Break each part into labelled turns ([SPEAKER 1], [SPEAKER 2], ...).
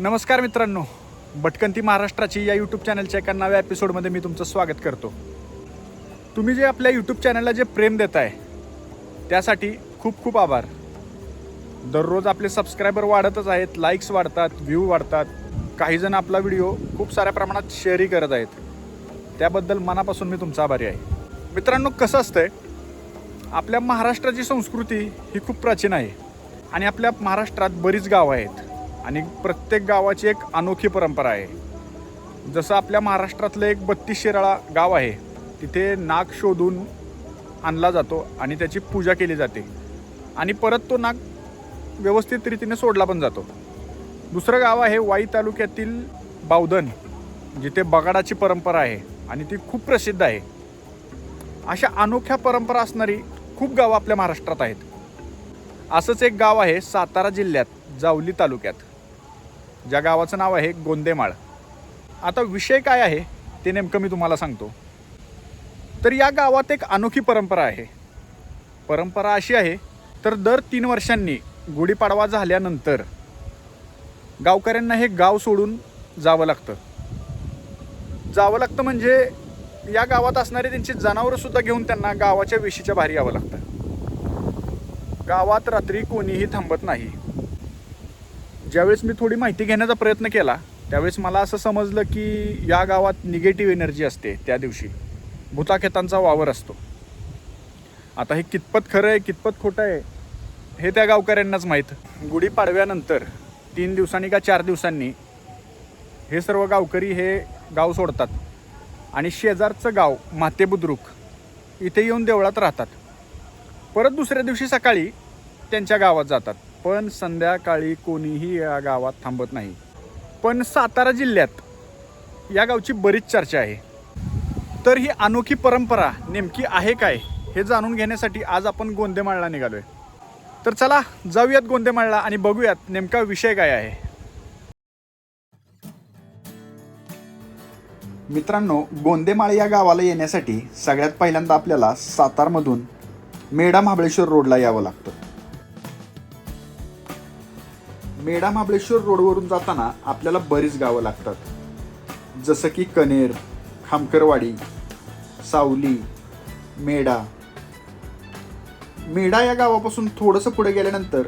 [SPEAKER 1] नमस्कार मित्रांनो भटकंती महाराष्ट्राची या यूट्यूब चॅनलच्या एका नव्या एपिसोडमध्ये मी तुमचं स्वागत करतो. तुम्ही जे आपल्या यूट्यूब चॅनलला जे प्रेम देताय त्यासाठी खूप खूप आभार. दररोज आपले सबस्क्रायबर वाढतच आहेत लाईक्स वाढतात व्ह्यू वाढतात. काहीजण आपला व्हिडिओ खूप साऱ्या प्रमाणात शेअरही करत आहेत. त्याबद्दल मनापासून मी तुमचा आभारी आहे. मित्रांनो कसं असतंय आपल्या महाराष्ट्राची संस्कृती ही खूप प्राचीन आहे. आणि आपल्या महाराष्ट्रात बरीच गावं आहेत. आणि प्रत्येक गावाची एक अनोखी परंपरा आहे. जसं आपल्या महाराष्ट्रातलं एक बत्तीस शिराळा गाव आहे तिथे नाग शोधून आणला जातो आणि त्याची पूजा केली जाते. आणि परत तो नाग व्यवस्थित रीतीने सोडला पण जातो. दुसरं गाव आहे वाई तालुक्यातील बावधन जिथे बगाडाची परंपरा आहे आणि ती खूप प्रसिद्ध आहे. अशा अनोख्या परंपरा असणारी खूप गावं आपल्या महाराष्ट्रात आहेत. असंच एक गाव आहे सातारा जिल्ह्यात जावली तालुक्यात. ज्या गावाचं नाव आहे गोंदेमाळ. आता विषय काय आहे ते नेमकं मी तुम्हाला सांगतो. तर या गावात एक अनोखी परंपरा आहे. परंपरा अशी आहे तर दर तीन वर्षांनी गुढीपाडवा झाल्यानंतर गावकऱ्यांना हे गाव सोडून जावं लागतं. जावं लागतं म्हणजे या गावात असणारे त्यांची जनावरं सुद्धा घेऊन त्यांना गावाच्या वेशीच्या बाहेर यावं लागतं. गावात रात्री कोणीही थांबत नाही. ज्यावेळेस मी थोडी माहिती घेण्याचा प्रयत्न केला त्यावेळेस मला असं समजलं की या गावात निगेटिव्ह एनर्जी असते त्या दिवशी. भूताखेतांचा वावर असतो. आता हे कितपत खरं आहे कितपत खोटं आहे हे त्या गावकऱ्यांनाच माहीत. गुढीपाडव्यानंतर तीन दिवसांनी का चार दिवसांनी हे सर्व गावकरी हे गाव सोडतात आणि शेजारचं गाव माते बुद्रुक इथे येऊन देवळात राहतात. परत दुसऱ्या दिवशी सकाळी त्यांच्या गावात जातात. पण संध्याकाळी कोणीही या गावात थांबत नाही. पण सातारा जिल्ह्यात या गावची बरीच चर्चा आहे. तर ही अनोखी परंपरा नेमकी आहे काय हे जाणून घेण्यासाठी आज आपण गोंदेमाळला निघालोय. तर चला जाऊयात गोंदेमाळला आणि बघूयात नेमका विषय काय आहे. मित्रांनो गोंदेमाळ या गावाला येण्यासाठी सगळ्यात पहिल्यांदा आपल्याला सातारमधून मेढा महाबळेश्वर रोडला यावं लागतं. मेढा महाबळेश्वर रोडवरून जाताना आपल्याला बरीच गावं लागतात. जसं की कनेर खामकरवाडी सावली मेढा. मेढा या गावापासून थोडंसं पुढे गेल्यानंतर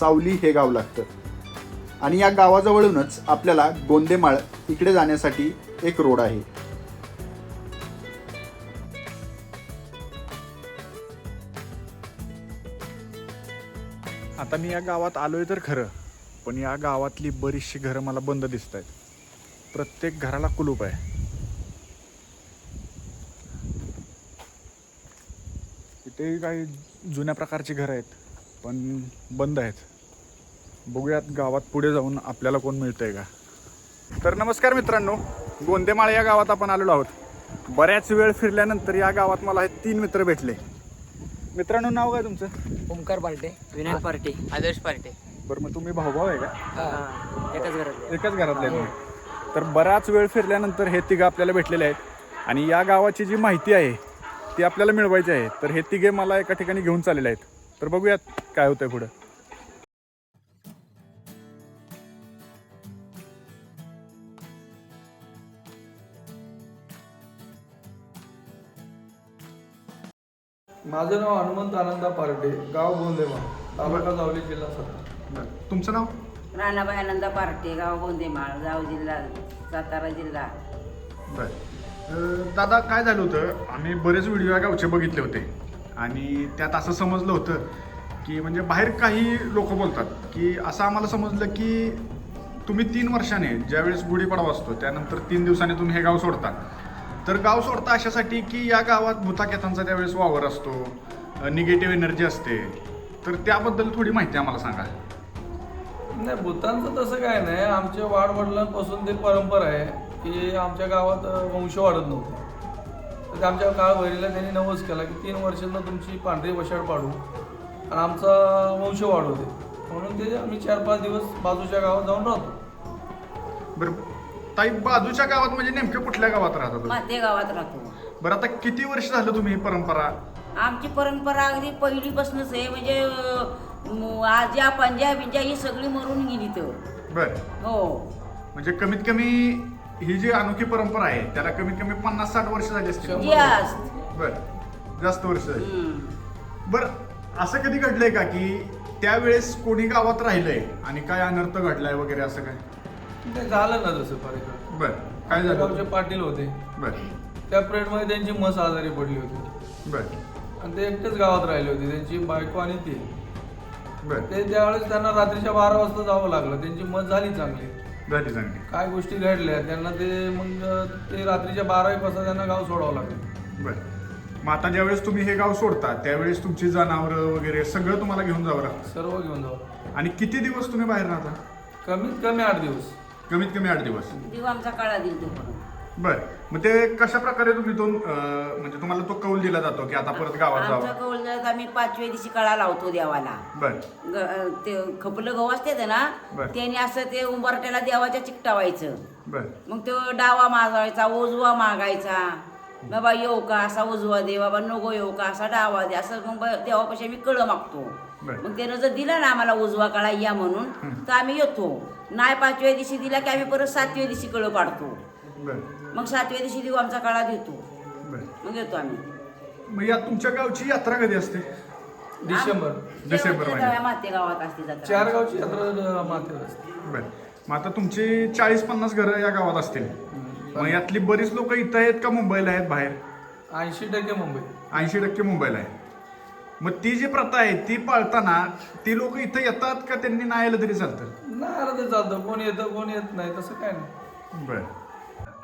[SPEAKER 1] सावली हे गाव लागतं. आणि या गावाजवळूनच आपल्याला गोंदेमाळ इकडे जाण्यासाठी एक रोड आहे. आता मी या गावात आलोय तर खरं. पण या गावातली बरीचशी घरं मला बंद दिसत आहेत प्रत्येक घराला कुलूप आहे. इथे काही जुन्या प्रकारची घरं आहेत पण बंद आहेत. बघूयात गावात पुढे जाऊन आपल्याला कोण मिळतंय का? तर नमस्कार मित्रांनो गोंदेमाळ या गावात आपण आलेलो आहोत. बऱ्याच वेळ फिरल्यानंतर या गावात मला हे तीन मित्र भेटले. मित्रांनो नाव काय तुमचं?
[SPEAKER 2] ओमकार पार्टे विनायक पार्टे आदर्श पार्टे.
[SPEAKER 1] बरं मग तुम्ही भाऊ भाऊ आहे का?
[SPEAKER 2] एकाच घरात
[SPEAKER 1] एकाच घरातले आहेत. तुम्ही. तर बराच वेळ फिरल्यानंतर हे तिघं आपल्याला भेटलेले आहेत. आणि या गावाची जी माहिती आहे ती आपल्याला मिळवायची आहे. तर हे तिघे मला एका ठिकाणी घेऊन चाललेले आहेत. तर बघूयात काय होतंय पुढं.
[SPEAKER 3] माझं नाव हनुमंत आनंदा पार्टे गाव गोंदेमा तालुका जावली जिल्हा सातारा.
[SPEAKER 1] तुमचं नाव?
[SPEAKER 4] राणाबाई आनंदा पार्टे गाव गोंदेमाळ गाव जिल्हा सातारा जिल्हा.
[SPEAKER 1] बरं. दादा काय झालं होतं? आम्ही बरेच व्हिडिओ या गावचे बघितले होते. आणि त्यात असं समजलं होतं की म्हणजे बाहेर काही लोक बोलतात की असं आम्हाला समजलं की तुम्ही तीन वर्षाने ज्यावेळेस गुढीपाडवा असतो त्यानंतर तीन दिवसांनी तुम्ही हे गाव सोडता. तर गाव सोडता अशासाठी की या गावात भूताकेतांचा त्यावेळेस वावर असतो निगेटिव्ह एनर्जी असते. तर त्याबद्दल थोडी माहिती आम्हाला सांगा.
[SPEAKER 3] नाही भूतांचं तसं काय नाही. आमच्या वाडवडिलांपासून ते परंपरा आहे की आमच्या गावात वंश वाढत नव्हते. तर ते आमच्या काळ भैरीला त्यांनी नवस केला की तीन वर्षांना तुमची पांढरी वशाड पाडू. आणि आमचा वंश वाढवते. म्हणून ते आम्ही चार पाच दिवस बाजूच्या गावात जाऊन राहतो.
[SPEAKER 1] बरं ताई बाजूच्या गावात म्हणजे नेमक्या कुठल्या गावात राहता तुम्ही?
[SPEAKER 4] माते गावात राहतो.
[SPEAKER 1] बरं आता किती वर्ष झालं तुम्ही ही परंपरा?
[SPEAKER 4] आमची परंपरा अगदी पहिलीपासूनच आहे. म्हणजे आज्या पंजा बिंजा ही सगळी मरून गेली तर.
[SPEAKER 1] बर.
[SPEAKER 4] हो.
[SPEAKER 1] म्हणजे कमीत कमी ही जी अनोखी परंपरा आहे त्याला कमीत कमी पन्नास साठ वर्ष झाली असतील.
[SPEAKER 4] जास्त
[SPEAKER 1] बर. जास्त वर्ष झाली.
[SPEAKER 4] हम्म.
[SPEAKER 1] बर असं कधी घडलंय का की त्यावेळेस कोणी गावात राहिलंय आणि काय अनर्थ घडलाय वगैरे असं काय?
[SPEAKER 3] ते झालं ना तसं फार
[SPEAKER 1] बर. काय
[SPEAKER 3] गावचे
[SPEAKER 1] झालं
[SPEAKER 3] पाटील होते.
[SPEAKER 1] बर.
[SPEAKER 3] त्या पिरियडमध्ये त्यांची मस आजारी पडली होती.
[SPEAKER 1] बर.
[SPEAKER 3] आणि ते एकटेच गावात राहिले होते. त्यांची बायको आणि ते.
[SPEAKER 1] बर.
[SPEAKER 3] ते त्यावेळेस त्यांना रात्रीच्या बारा वाजता जावं लागलं त्यांची मत झाली चांगली.
[SPEAKER 1] झाली चांगली.
[SPEAKER 3] काय गोष्टी घडल्या त्यांना ते मग ते रात्रीच्या बारा एक वाजता त्यांना गाव सोडावं लागलं.
[SPEAKER 1] बर. मग आता ज्यावेळेस तुम्ही हे गाव सोडता त्यावेळेस तुमची जनावरं वगैरे सगळं तुम्हाला घेऊन जावं लागतं?
[SPEAKER 3] सर्व घेऊन जावं.
[SPEAKER 1] आणि किती दिवस तुम्ही बाहेर राहता?
[SPEAKER 3] कमीत कमी आठ दिवस.
[SPEAKER 1] कमीत कमी आठ दिवस.
[SPEAKER 4] देव आमचा काळा दिल तो पण
[SPEAKER 1] बर. मग ते कशा प्रकारे तुम्ही अं, म्हणजे तुम्हाला तो कौल दिला जातो की आता परत गावात
[SPEAKER 4] आमचा
[SPEAKER 1] जावं?
[SPEAKER 4] कौल आम्ही पाचव्या दिवशी कळा लावतो देवाला.
[SPEAKER 1] बर.
[SPEAKER 4] ग- ते खपलं गहू असते ना
[SPEAKER 1] बर.
[SPEAKER 4] त्याने असं ते उंबरट्याला देवाच्या चिकटावायचं.
[SPEAKER 1] बर.
[SPEAKER 4] मग तो डावा मागायचा उजवा मागायचा. बाबा येऊ का? असा उजवा दे बाबा नको येऊ का? असा डावा दे. असं मग ब- देवापाशी आम्ही कळं मागतो.
[SPEAKER 1] बर.
[SPEAKER 4] मग त्यानं जर दिला ना आम्हाला उजवा काळा या म्हणून तर आम्ही येतो. नाही पाचव्या दिवशी दिला की आम्ही परत सातव्या दिवशी कळं पाडतो.
[SPEAKER 1] बर.
[SPEAKER 4] मग सातव्या दिवशी देऊ आमचा काळा
[SPEAKER 1] बर.
[SPEAKER 4] मग येतो आम्ही.
[SPEAKER 1] मग या तुमच्या गावची यात्रा कधी असते?
[SPEAKER 3] डिसेंबर
[SPEAKER 1] डिसेंबर महिन्यात.
[SPEAKER 4] माते गावात असते जत्रा.
[SPEAKER 3] चार गावची यात्रा असते.
[SPEAKER 1] बर. मग आता तुमची चाळीस पन्नास घरं या गावात असतील. मग यातली बरीच लोक इथं आहेत का मुंबईला आहेत बाहेर?
[SPEAKER 3] ऐंशी टक्के मुंबई.
[SPEAKER 1] ऐंशी टक्के मुंबईला आहे मग ती जी प्रथा आहे ती पाळताना ती लोक इथं येतात का त्यांनी नाही आलं तरी चालतं
[SPEAKER 3] नाही आलं तर चालतं कोण येतं कोण येत नाही तसं काय नाही.
[SPEAKER 1] बर.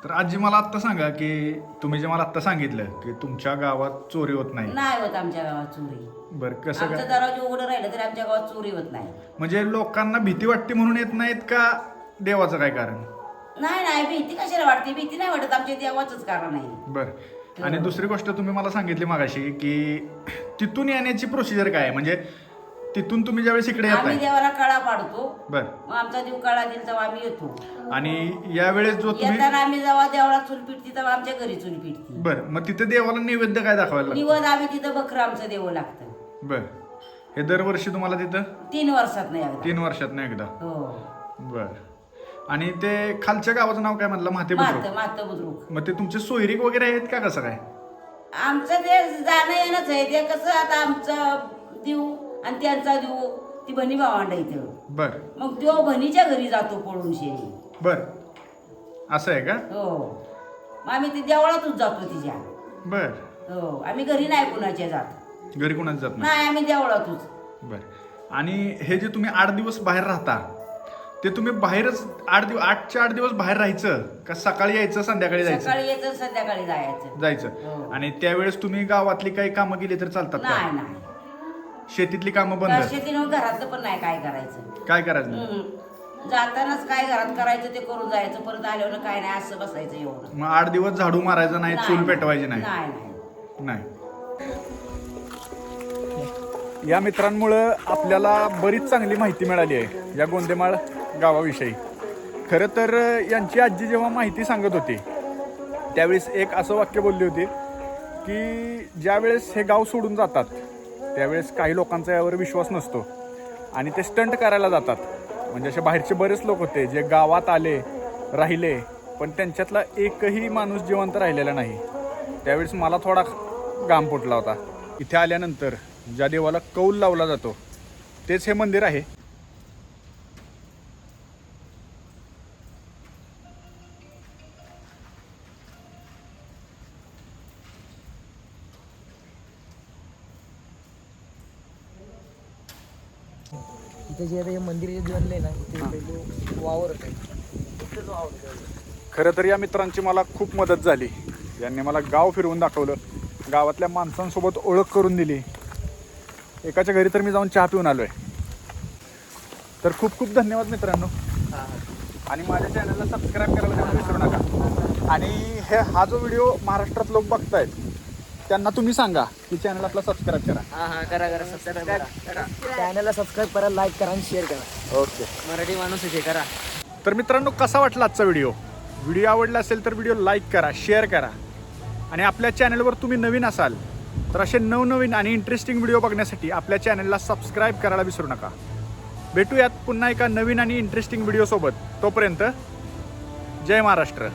[SPEAKER 1] तर आजी मला आत्ता सांगा की तुम्ही जे मला आत्ता सांगितलं की तुमच्या गावात चोरी होत नाही.
[SPEAKER 4] नाही होत आमच्या गावात चोरी.
[SPEAKER 1] बर कसं
[SPEAKER 4] आमचं
[SPEAKER 1] काय?
[SPEAKER 4] दरवाजे उघडं राहिलं तरी आमच्या गावात चोरी होत नाही.
[SPEAKER 1] म्हणजे लोकांना भीती वाटते म्हणून येत नाहीत का देवाचं काय कारण?
[SPEAKER 4] नाही नाही भीती कशाला वाटते? भीती नाही वाटत आमच्या देवाचंच कारण आहे.
[SPEAKER 1] बर. आणि दुसरी गोष्ट तुम्ही मला सांगितली मागाशी की तिथून येण्याची प्रोसिजर काय आहे? म्हणजे तिथून तुम्ही ज्यावेळेस इकडे
[SPEAKER 4] आम्ही
[SPEAKER 1] येताय
[SPEAKER 4] देवाला कळा पाडतो.
[SPEAKER 1] बर.
[SPEAKER 4] मग आमचा देव कळा दिल तेव्हा आम्ही येतो.
[SPEAKER 1] आणि यावेळेस जो तुम्ही
[SPEAKER 4] येताना आम्ही जेव्हा देवाला चूल पिटती तेव्हा आमच्या घरी चूल पिटती.
[SPEAKER 1] बर. मग तिथे देवाला नैवेद्य काय दाखवायला लागतं?
[SPEAKER 4] निवद आम्ही तिथं बकरं आमचं देव लागतं.
[SPEAKER 1] बर. हे दरवर्षी तुम्हाला तिथं?
[SPEAKER 4] तीन वर्षात नाही अगदी
[SPEAKER 1] तीन वर्षात नाही एकदा.
[SPEAKER 4] हो.
[SPEAKER 1] बर. आणि ते खालच्या गावाचं नाव काय म्हणलं माते
[SPEAKER 4] मात
[SPEAKER 1] बुद्रुक.
[SPEAKER 4] मात बुद्रुक.
[SPEAKER 1] मग ते तुमचे सोयरीक वगैरे आहेत का कसं काय?
[SPEAKER 4] आमचं ते जाणं येणंच आहे. ते कसं आता आमचा देव आणि त्यांचा देव ती बनी भावांड इथं.
[SPEAKER 1] बर.
[SPEAKER 4] मग तो बनीच्या घरी जातो पळून शेरी.
[SPEAKER 1] बर. असं आहे का?
[SPEAKER 4] हो. मग आम्ही ते देवळातच जातो तिच्या.
[SPEAKER 1] बर.
[SPEAKER 4] हो. आम्ही घरी नाही कुणाच्या जात.
[SPEAKER 1] घरी कोणाच जात नाही?
[SPEAKER 4] नाही आम्ही देवळातच.
[SPEAKER 1] बर. आणि हे जे तुम्ही आठ दिवस बाहेर राहता ते तुम्ही बाहेरच आठ दिवस आठच्या आठ दिवस बाहेर राहायचं का सकाळी यायचं संध्याकाळी जायचं?
[SPEAKER 4] सकाळी यायचं संध्याकाळी जायचं.
[SPEAKER 1] जायचं.
[SPEAKER 4] हो.
[SPEAKER 1] आणि त्यावेळेस तुम्ही गावातली काही कामं केली तर चालतात
[SPEAKER 4] नाही.
[SPEAKER 1] शेतीतली कामं बंद
[SPEAKER 4] शेतीनं घरातलं पण नाही काय करायचं.
[SPEAKER 1] काय करायचं? नाही?
[SPEAKER 4] हम्म. जातानाच काय घरात करायचं ते करून जायचं परत आल्यावर काय नाही असं बसायचं एवढं.
[SPEAKER 1] मग आठ दिवस झाडू मारायचं नाही चूल पेटवायची नाही.
[SPEAKER 4] नाही नाही.
[SPEAKER 1] नाही. या मित्रांमुळं आपल्याला बरीच चांगली माहिती मिळाली आहे या गोंदेमाळ गावाविषयी. खरं तर यांची आजी जेव्हा माहिती सांगत होती त्यावेळेस एक असं वाक्य बोलली होती की ज्यावेळेस हे गाव सोडून जातात त्यावेळेस काही लोकांचा यावर विश्वास नसतो. आणि ते स्टंट करायला जातात. म्हणजे असे बाहेरचे बरेच लोक होते जे गावात आले राहिले पण त्यांच्यातला एकही माणूस जिवंत राहिलेला नाही. त्यावेळेस मला थोडा घाम फुटला होता. इथे आल्यानंतर ज्या देवाला कौल लावला जातो तेच हे मंदिर आहे.
[SPEAKER 2] इथे जे आता हे मंदिर जे बनले ना पहिले वावर होते इथंच वावर होतं.
[SPEAKER 1] खरं तर या मित्रांची मला खूप मदत झाली. यांनी मला गाव फिरवून दाखवलं. गावातल्या माणसांसोबत ओळख करून दिली. एकाच्या घरी तर मी जाऊन चहा पिऊन आलो आहे तर खूप खूप धन्यवाद मित्रांनो. आणि माझ्या चॅनलला सबस्क्राईब करायला विसरू नका. आणि हे हा जो व्हिडिओ महाराष्ट्रात लोक बघतायत त्यांना तुम्ही सांगा. की चॅनल आपला सबस्क्राईब करा.
[SPEAKER 2] हा हा करा करा सबस्क्राईब करा. चॅनलला सबस्क्राईब करा लाईक करा आणि शेअर करा.
[SPEAKER 1] ओके
[SPEAKER 2] मराठी माणूस आहे करा.
[SPEAKER 1] तर मित्रांनो कसा वाटला आजचा व्हिडिओ व्हिडिओ आवडला असेल तर व्हिडिओ लाईक करा शेअर करा. आणि आपल्या चॅनलवर तुम्ही नवीन असाल तर असे नवनवीन आणि इंटरेस्टिंग व्हिडिओ बघण्यासाठी आपल्या चॅनलला सबस्क्राईब करायला विसरू नका. भेटूयात पुन्हा एका नवीन आणि इंटरेस्टिंग व्हिडिओसोबत तोपर्यंत जय महाराष्ट्र.